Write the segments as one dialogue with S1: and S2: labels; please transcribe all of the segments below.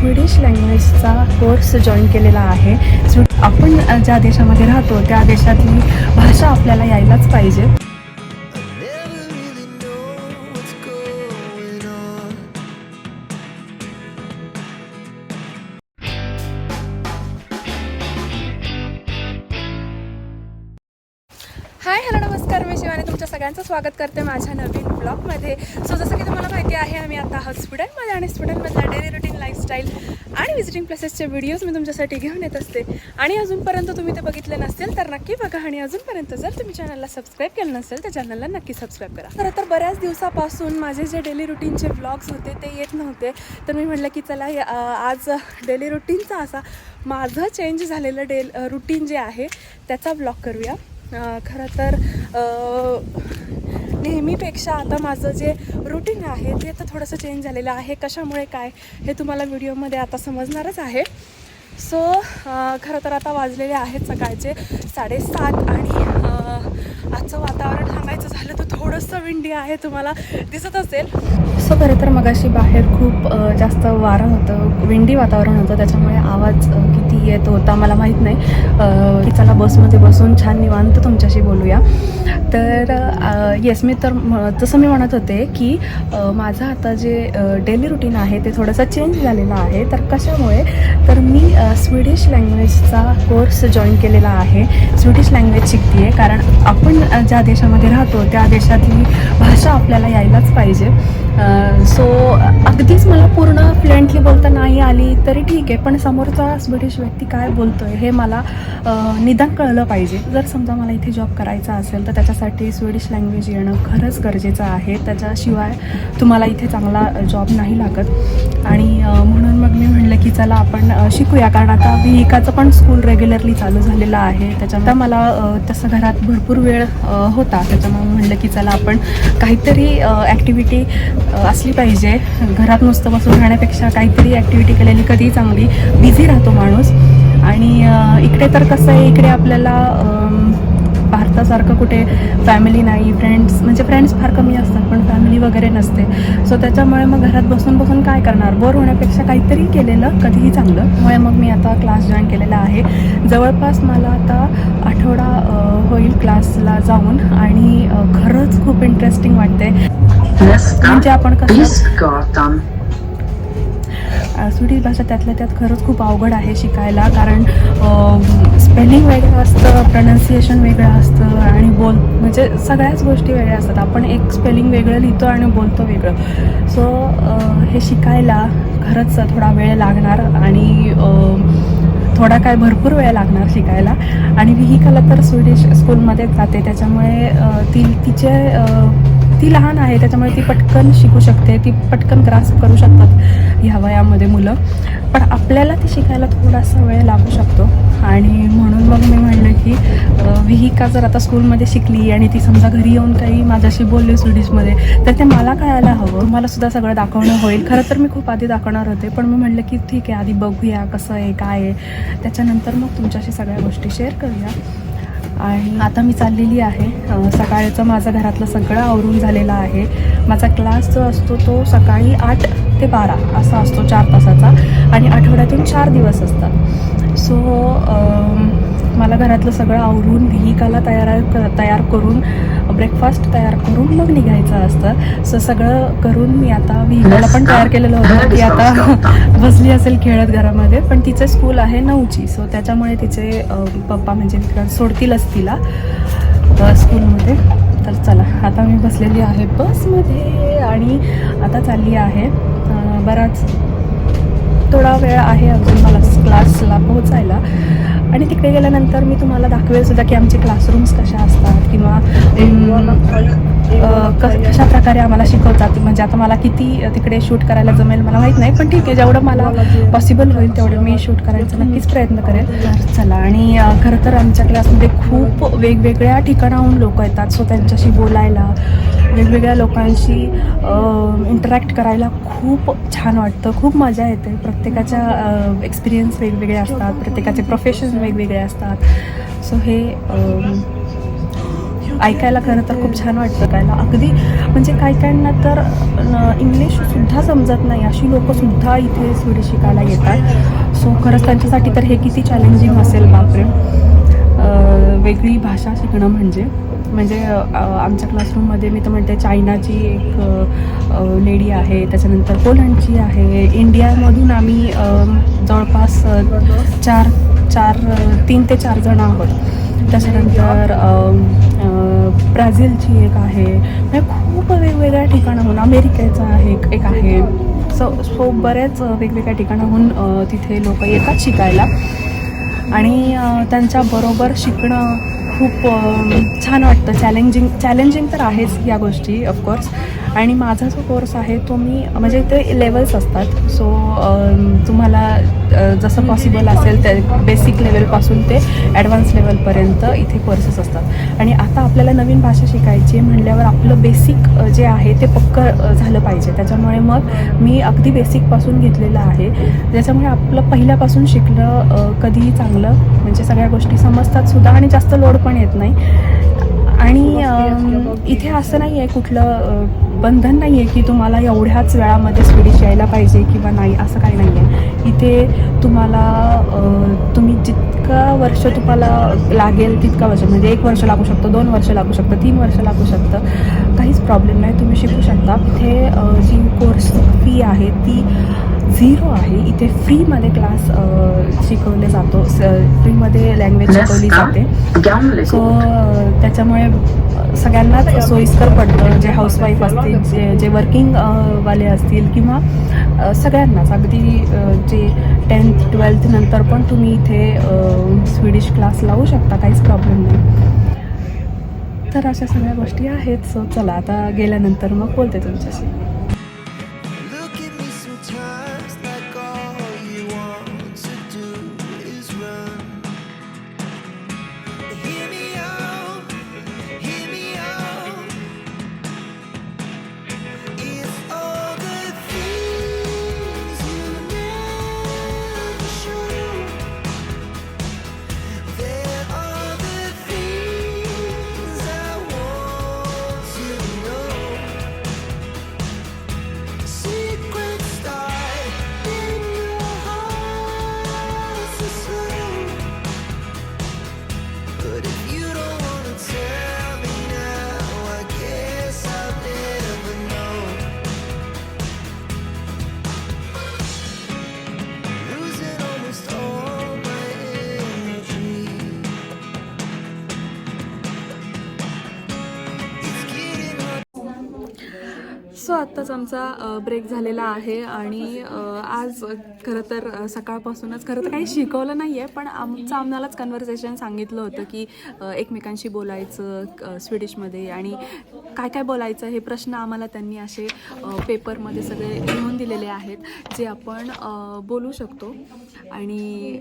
S1: Swedish लँग्वेजचा course join केलेला आहे. स्वी आपण ज्या देशामध्ये राहतो त्या देशातली भाषा आपल्याला यायलाच पाहिजे. हाय हॅलो नमस्कार. मी शिवानी तुमच्या सगळ्यांचं स्वागत करते माझ्या नवीन ब्लॉगमध्ये. सो जसं की तुम्हाला माहिती आहे आम्ही आता आहोत स्टुडंटमध्ये आणि स्टुडंटमधला डेली रुटीन लाईफस्टाईल आणि विजिटिंग प्लेसेसचे व्हिडिओज मी तुमच्यासाठी घेऊन येत असते. आणि अजूनपर्यंत तुम्ही ते बघितले नसेल तर नक्की बघा. आणि अजूनपर्यंत जर तुम्ही चॅनलला सबस्क्राईब केलं नसेल तर चॅनलला नक्की सबस्क्राईब करा. खरं तर बऱ्याच दिवसापासून माझे जे डेली रुटीनचे ब्लॉग्स होते ते येत नव्हते. तर मी म्हटलं की चला या- आज डेली रुटीनचा असा माझं चेंज झालेलं डे रुटीन जे आहे त्याचा ब्लॉग करूया. खरं तर नेहमीपेक्षा आता माझं जे रुटीन आहे ते आता थोडंसं चेंज झालेलं आहे. कशामुळे काय हे तुम्हाला व्हिडिओमध्ये आता समजणारच आहे. सो खरं तर आता वाजलेले आहेत सकाळचे साडेसात आणि आजचं वातावरण थांबायचं झालं तर थोडंसं विंडी आहे तुम्हाला. दिसत असेल. सो खरं तर मगाशी बाहेर खूप जास्त वारं होतं विंडी वातावरण होतं त्याच्यामुळे आवाज किती येत होता मला माहीत नाही. की चला बसमध्ये बसून छान निवांत तुमच्याशी बोलूया. तर येस मी तर म- जसं मी म्हणत होते की माझं आता जे डेली रुटीन आहे ते थोडंसं चेंज झालेलं आहे. तर कशामुळे? तर मी स्वीडिश लँग्वेजचा कोर्स जॉईन केलेला आहे. स्वीडिश लँग्वेज शिकते आहे कारण आपण ज्या देशामध्ये राहतो त्या देशातली भाषा आपल्याला यायलाच पाहिजे. सो अगदीच मला पूर्ण फ्लुएंटली बोलता नाही आली तरी ठीक आहे पण समोरचा स्वीडिश व्यक्ती काय बोलतो आहे हे मला निदान कळलं पाहिजे. जर समजा मला इथे जॉब करायचा असेल तर त्याच्यासाठी स्वीडिश लँग्वेज येणं खरंच गरजेचं आहे. त्याच्याशिवाय तुम्हाला इथे चांगला जॉब नाही लागत. आणि म्हणून मग मी म्हणलं की चला आपण शिकूया. कारण आता विहिकाचं पण स्कूल रेग्युलरली चालू झालेलं आहे. त्याच्यामुळे मला तसं घरात भरपूर वेळ होता. त्याच्यामुळे म्हणलं की चला आपण काहीतरी ॲक्टिव्हिटी असली पाहिजे. घरात नुसतं बसून राहण्यापेक्षा काहीतरी ॲक्टिव्हिटी केलेली कधीही चांगली बिझी राहतो माणूस. आणि इकडे तर कसं आहे इकडे आपल्याला अम, भारतासारखं कुठे फॅमिली नाही फ्रेंड्स म्हणजे फ्रेंड्स फार कमी असतात पण फॅमिली वगैरे नसते. सो त्याच्यामुळे मग घरात बसून बसून काय करणार? बोर होण्यापेक्षा काहीतरी केलेलं कधीही चांगलं. त्यामुळे मग मी आता क्लास जॉईन केलेला आहे. जवळपास मला आता आठवडा होईल क्लासला जाऊन आणि खरंच खूप इंटरेस्टिंग वाटते म्हणजे आपण कसं
S2: Bispgatan.
S1: भाषा त्यातल्या त्यात खरंच खूप अवघड आहे शिकायला. कारण स्पेलिंग वेगळं असतं प्रनन्सिएशन वेगळं असतं आणि बोल म्हणजे सगळ्याच गोष्टी वेगळ्या असतात. आपण एक स्पेलिंग वेगळं लिहितो आणि बोलतो वेगळं. सो हे शिकायला खरंच थोडा वेळ लागणार आणि थोडा काय भरपूर वेळ लागणार शिकायला. आणि विहिकाला तर स्वीडिश स्कूलमध्येच जाते. त्याच्यामुळे ती तिचे ती लहान आहे त्याच्यामुळे ती पटकन शिकू शकते ती पटकन ग्रास करू शकतात ह्या वयामध्ये मुलं. पण आपल्याला ती शिकायला थोडासा वेळ लागू शकतो. आणि म्हणून मग मी म्हणलं की विहिका जर आता स्कूलमध्ये शिकली आणि ती समजा घरी येऊन काही माझ्याशी बोलली स्वीडिशमध्ये तर ते मला कळायला हवं. मला सुद्धा सगळं दाखवणं होईल. खरं तर मी खूप आधी दाखवणार होते पण मी म्हणलं की ठीक आहे आधी बघूया कसं आहे काय आहे. त्याच्यानंतर मग तुमच्याशी सगळ्या गोष्टी शेअर करूया. आणि आता मी चाललेली आहे. सकाळचं माझं घरातलं सगळं आवरून झालेलं आहे. माझा क्लास जो असतो तो सकाळी आठ ते बारा असा असतो चार तासाचा आणि आठवड्यातून चार दिवस असतात. सो मला घरातलं सगळं आवरून व्हिकाला तयार तयार करून ब्रेकफास्ट तयार करून मग निघायचं असतं. सो सगळं करून मी आता व्हिकाला पण तयार केलेलं होतं. ती आता बसली असेल खेळत घरामध्ये पण तिचं स्कूल आहे नऊची. सो त्याच्यामुळे तिचे पप्पा म्हणजे विक्रांत सोडतीलच तिला स्कूलमध्ये तर चला आता मी बसलेली आहे बसमध्ये आणि आता चालली आहे बराच थोडा वेळ आहे अजून मला क्लासला पोहोचायला. आणि तिकडे गेल्यानंतर मी तुम्हाला दाखवेल सुद्धा की आमचे क्लासरूम्स कशा असतात किंवा कशा प्रकारे आम्हाला शिकवतात म्हणजे आता मला किती तिकडे शूट करायला जमेल मला माहीत नाही पण ठीक आहे जेवढं मला पॉसिबल होईल तेवढं मी शूट करायचा नक्कीच प्रयत्न करेल. तर चला आणि खरं तर आमच्या क्लासमध्ये खूप वेगवेगळ्या ठिकाणाहून लोक येतात. सो त्यांच्याशी बोलायला वेगवेगळ्या लोकांशी इंटरॅक्ट करायला खूप छान वाटतं. खूप मजा येते. प्रत्येकाच्या एक्सपिरियन्स वेगवेगळे असतात. प्रत्येकाचे प्रोफेशन वेगवेगळे असतात. सो हे ऐकायला खरं तर खूप छान वाटतं कायला अगदी म्हणजे काही काहींना तर इंग्लिशसुद्धा समजत नाही. अशी लोकंसुद्धा इथे स्विडिश शिकायला येतात. सो खरंच त्यांच्यासाठी तर हे किती चॅलेंजिंग असेल बापरे. वेगळी भाषा शिकणं म्हणजे. म्हणजे आमच्या क्लासरूममध्ये मी तर म्हणते चायनाची एक लेडी आहे. त्याच्यानंतर पोलंडची आहे. इंडियामधून आम्ही जवळपास चार चार तीन ते चार जण आहोत. त्याच्यानंतर ब्राझीलची एक आहे. म्हणजे खूप वेगवेगळ्या ठिकाणाहून अमेरिकेचा आहे एक- एक आहे. सो सो बऱ्याच वेगवेगळ्या ठिकाणाहून तिथे लोक येतात शिकायला. आणि त्यांच्याबरोबर शिकणं खूप छान वाटतं. चॅलेंजिंग चॅलेंजिंग तर आहेच या गोष्टी ऑफकोर्स आणि माझा जो कोर्स आहे तो मी म्हणजे ते लेवल्स असतात. सो तुम्हाला जसं पॉसिबल असेल ते बेसिक लेवलपासून ते ॲडव्हान्स लेवलपर्यंत इथे कोर्सेस असतात. आणि आता आपल्याला नवीन भाषा शिकायची आहे म्हणल्यावर आपलं बेसिक जे आहे ते पक्कं झालं पाहिजे. त्याच्यामुळे मग मी अगदी बेसिकपासून घेतलेलं आहे. ज्याच्यामुळे आपलं पहिल्यापासून शिकलं कधीही चांगलं म्हणजे सगळ्या गोष्टी समजतात सुद्धा आणि जास्त लोड पण येत नाही. आणि इथे असं नाही आहे कुठलं बंधन नाही आहे की तुम्हाला एवढ्याच वेळामध्ये स्वीडिश यायला पाहिजे किंवा नाही असं काही नाही आहे इथे तुम्हाला तुम्ही जितका वर्ष तुम्हाला लागेल तितका वर्ष म्हणजे एक वर्ष लागू शकतं दोन वर्ष लागू शकतं तीन वर्ष लागू शकतं काहीच प्रॉब्लेम नाही तुम्ही शिकू शकता. इथे जी कोर्स फी आहे ती झिरो आहे. इथे फ्रीमध्ये क्लास शिकवले जातो. फ्रीमध्ये लँग्वेज शिकवली जाते. सो त्याच्यामुळे सगळ्यांनाच सोयीस्कर पडतं. जे हाऊसवाईफ असतील जे जे वर्किंग वाले असतील किंवा सगळ्यांनाच. अगदी जे टेन्थ ट्वेल्थ नंतर पण तुम्ही इथे स्विडिश क्लास लावू शकता. काहीच प्रॉब्लेम नाही. तर अशा सगळ्या गोष्टी आहेत. सो चला आता गेल्यानंतर मग बोलते तुमच्याशी. सो आत्ताच आमचा ब्रेक झालेला आहे आणि आज खरं तर सकाळपासूनच खरं तर काही शिकवलं नाही आहे पण आमचं आम्हालाच कन्व्हर्सेशन सांगितलं होतं की एकमेकांशी बोलायचं स्वीडिशमध्ये आणि काय काय बोलायचं हे प्रश्न आम्हाला त्यांनी असे पेपरमध्ये सगळे लिहून दिलेले आहेत जे आपण बोलू शकतो. आणि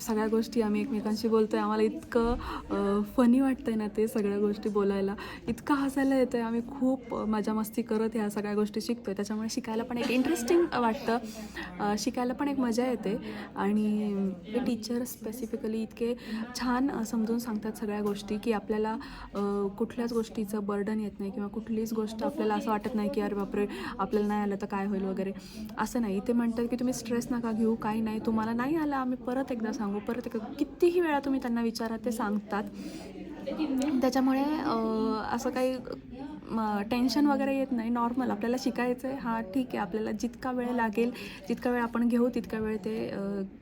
S1: सगळ्या गोष्टी आम्ही एकमेकांशी बोलतो आहे आम्हाला इतकं फनी वाटतंय ना ते सगळ्या गोष्टी बोलायला. इतकं हसायला येतं आहे आम्ही खूप मजा मस्ती करत ह्या सगळ्या गोष्टी शिकतो आहे त्याच्यामुळे शिकायला पण एक इंटरेस्टिंग वाटतं. शिकायला पण एक मजा येते. आणि टीचर स्पेसिफिकली इतके छान समजून सांगतात सगळ्या गोष्टी की आपल्याला कुठल्याच गोष्टीचं बर्डन येत नाही किंवा कुठलीच गोष्ट आपल्याला असं वाटत नाही की अरे बापरे आपल्याला नाही आलं तर काय होईल वगैरे. असं नाही. ते म्हणतात की तुम्ही स्ट्रेस नका घेऊ काही नाही. तुम्हाला नाही आलं आम्ही परत एकदा सांगू. परत एकदा कितीही वेळा तुम्ही त्यांना विचारा ते सांगतात. त्याच्यामुळे असं काही टेन्शन वगैरे येत नाही. नॉर्मल आपल्याला शिकायचं आहे हा ठीक आहे. आपल्याला जितका वेळ लागेल जितका वेळ आपण घेऊ तितका वेळ ते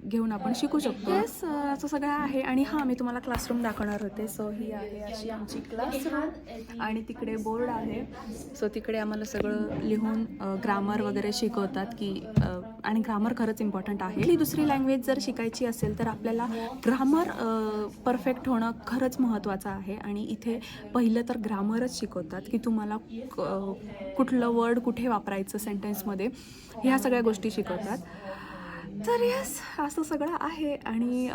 S1: घेऊन आपण शिकू शकतो. येस असं सगळं आहे. आणि हां मी तुम्हाला क्लासरूम दाखवणार होते. सो ही आहे अशी आमची क्लासरूम आणि तिकडे बोर्ड आहे. सो तिकडे आम्हाला सगळं लिहून ग्रामर वगैरे शिकवतात की आणि ग्रामर खरंच इम्पॉर्टंट आहे. ही दुसरी लँग्वेज जर शिकायची असेल तर आपल्याला ग्रामर परफेक्ट होणं खरंच महत्त्वाचं आहे. आणि इथे पहिलं तर ग्रामरच शिकवतात की तुम्हाला क- कुठलं वर्ड कुठे वापरायचं सेंटेन्समध्ये ह्या सगळ्या गोष्टी शिकवतात. तर यस असं सगळं आहे. आणि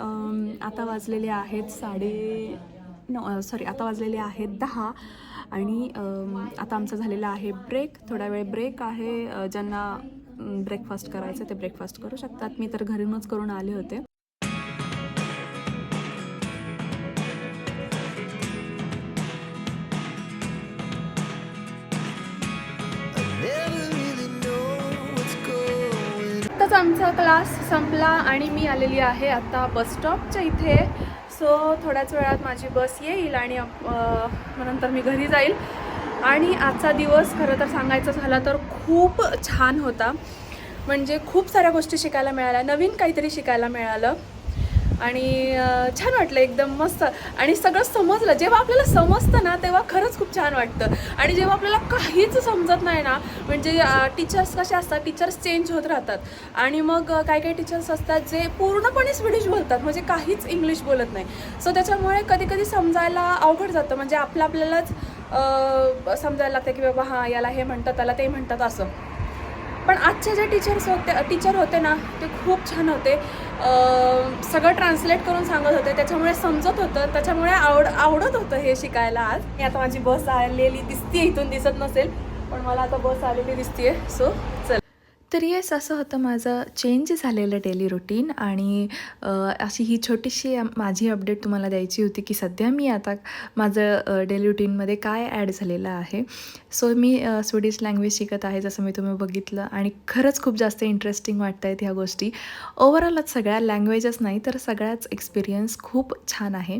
S1: आता वाजलेले आहेत साडे न सॉरी आता वाजलेले आहेत दहा. आणि आता आमचा झालेला आहे ब्रेक थोडा वेळ ब्रेक आहे. ज्यांना ब्रेकफास्ट करायचं ते ब्रेकफास्ट करू शकतात. मी तर घरूनच करून आले होते. आत्ताच आमचा क्लास संपला आणि मी आलेली आहे आता बस स्टॉपच्या इथे. सो थोड्याच वेळात माझी बस येईल आणि नंतर मी घरी जाईल. आणि आजचा दिवस खरं तर सांगायचं झाला तर खूप छान होता. म्हणजे खूप साऱ्या गोष्टी शिकायला मिळाल्या नवीन काहीतरी शिकायला मिळालं. आणि छान वाटलं एकदम मस्त. आणि सगळं समजलं. जेव्हा आपल्याला समजतं ना तेव्हा खरंच खूप छान वाटतं. आणि जेव्हा आपल्याला काहीच समजत नाही ना म्हणजे टीचर्स कसे असतात टीचर्स चेंज होत राहतात. आणि मग काही काही टीचर्स असतात जे पूर्णपणे स्विडिश बोलतात म्हणजे काहीच इंग्लिश बोलत नाही. सो त्याच्यामुळे कधी कधी समजायला अवघड जातं. म्हणजे आपलं आपल्यालाच समजायला लागतं की बाबा हां याला हे म्हणतात त्याला ते म्हणतात असं. पण आजचे जे टीचर्स होते टीचर होते ना ते खूप छान होते. सगळं ट्रान्सलेट करून सांगत होते. त्याच्यामुळे समजत होतं त्याच्यामुळे आवड आवडत होतं हे शिकायला आज. मी आता माझी बस आलेली दिसते इथून दिसत नसेल पण मला आता बस आलेली दिसते सो चल.
S3: तर येस असं होतं माझं चेंज झालेलं डेली रुटीन आणि अशी ही छोटीशी माझी अपडेट तुम्हाला द्यायची होती की सध्या मी आता माझं डेली रुटीनमध्ये काय ॲड झालेलं आहे. सो मी स्वीडिश लँग्वेज शिकत आहे जसं मी तुम्ही बघितलं आणि खरंच खूप जास्त इंटरेस्टिंग वाटत आहेत ह्या गोष्टी. ओव्हरऑलच सगळ्या लँग्वेजच नाही तर सगळ्याच एक्सपिरियन्स खूप छान आहे.